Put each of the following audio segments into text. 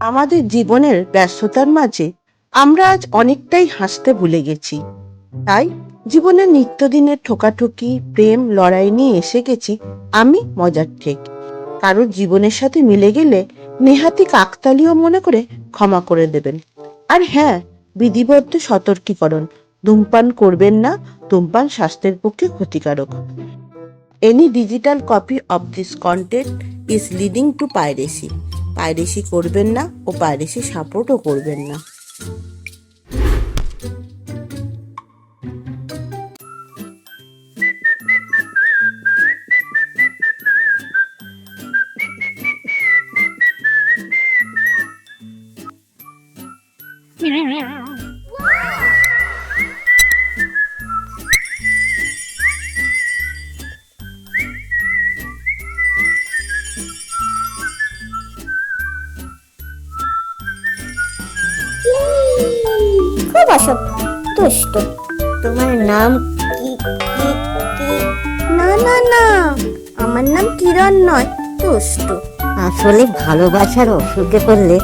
আমাদের জীবনের ব্যস্ততার মাঝে আমরা আজ অনেকটাই হাসতে ভুলে গেছি। তাই জীবনের নিত্যদিনের ঠোকাঠুকি, প্রেম, লড়াই নিয়ে এসে গেছি আমি মজার ঠেক। কারোর জীবনের সাথে মিলে গেলে নেহাতি কাকতালীয় মনে করে ক্ষমা করে দেবেন। আর হ্যাঁ বিধিবদ্ধ সতর্কীকরণ, ধূমপান করবেন না, ধূমপান স্বাস্থ্যের পক্ষে ক্ষতিকারক। Any digital copy of this content is leading to piracy piracy করবেন না ও পাইরেসি সাপোর্টও করবেন না। খুব দুষ্ট তোমার নাম কি কি না না না, আমার নাম কিরণ নয় দুষ্ট আসলে ভালোবাসার অসুখে পড়লে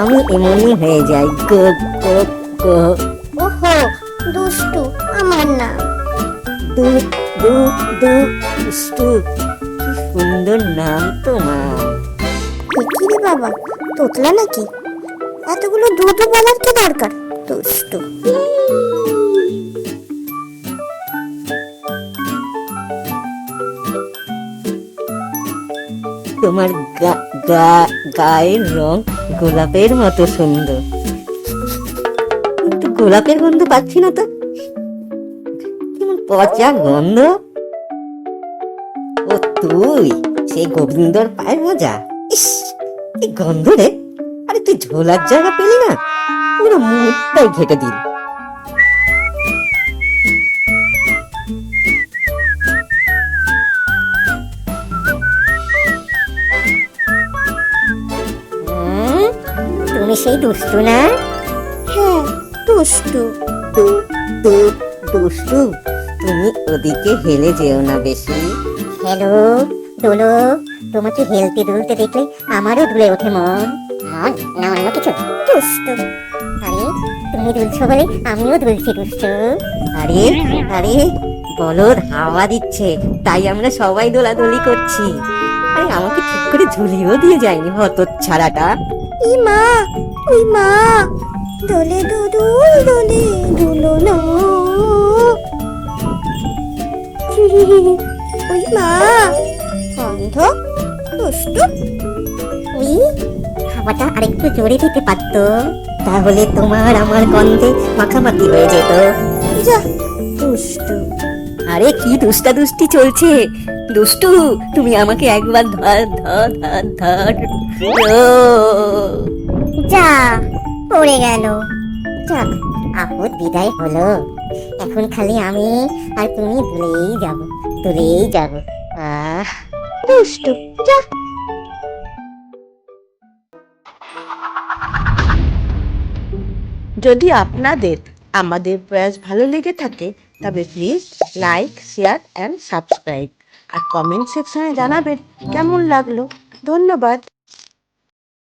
আমি এমনই হয়ে যাই, গো গো গো। ওহো, দুষ্টু, আমার নাম। দু দু দু, দুষ্টু, কি সুন্দর নাম তোমার। কি বাবা, তোতলা নাকি? এতগুলো দুটো বলার কি দরকার? দুষ্টু। তোমার গায়ের রং গোলাপের মতো সুন্দর। গোলাপের গন্ধ পাচ্ছি না তো। কেমন পচা গন্ধ। ও তুই সেই গোবিন্দর পায়ের মজা। ইস, কি গন্ধ রে। আরে তুই ঝোলার জায়গা পেলি না। পুরো মুখটাই ঘেটে দিল তুমি সেই দুষ্টু না? হ্যাঁ দুষ্টু। দুষ্টু। তুমি ওদিকে হেলে যেও না বেশি। হ্যালো দোলো তোমাকে হেলতে দুলতে দেখলে আমারও দুলে ওঠে মন। মন না অন্য কিছু। দুষ্টু। তুমি দুলছো বলে আমিও দুলছি দুষ্টু আরে আরে বলদ হাওয়া দিচ্ছে তাই আমরা সবাই দোলাদলি করছি আরে আমাকে ঠিক করে ঝুলিয়েও দিয়ে যায়নি হত ছাড়াটা ই মা ওই মা দোলে দুদুল দোলে দুলো লো ওই মা অন্ধ দুষ্টু হাওয়াটা আরেকটু জোরে দিতে পারতো। তাহলে তোমার আমার গন্ধে মাখামাখি হয়ে যেত। যা, দুষ্টু। আরে, কি দুষ্টা দুষ্টি চলছে? দুষ্টু, তুমি আমাকে একবার ধর ধর ধর ধর। যা, পড়ে গেল। যাক, আপদ বিদায় হলো। এখন খালি আমি আর তুমি দুলেই যাব দুলেই যাব। আহ। দুষ্টু, যা। যদি আপনাদের আমাদের প্রয়াস ভালো লেগে থাকে, তবে please like share and subscribe R comment সেকশনে জানাবেন কেমন লাগল। ধন্যবাদ।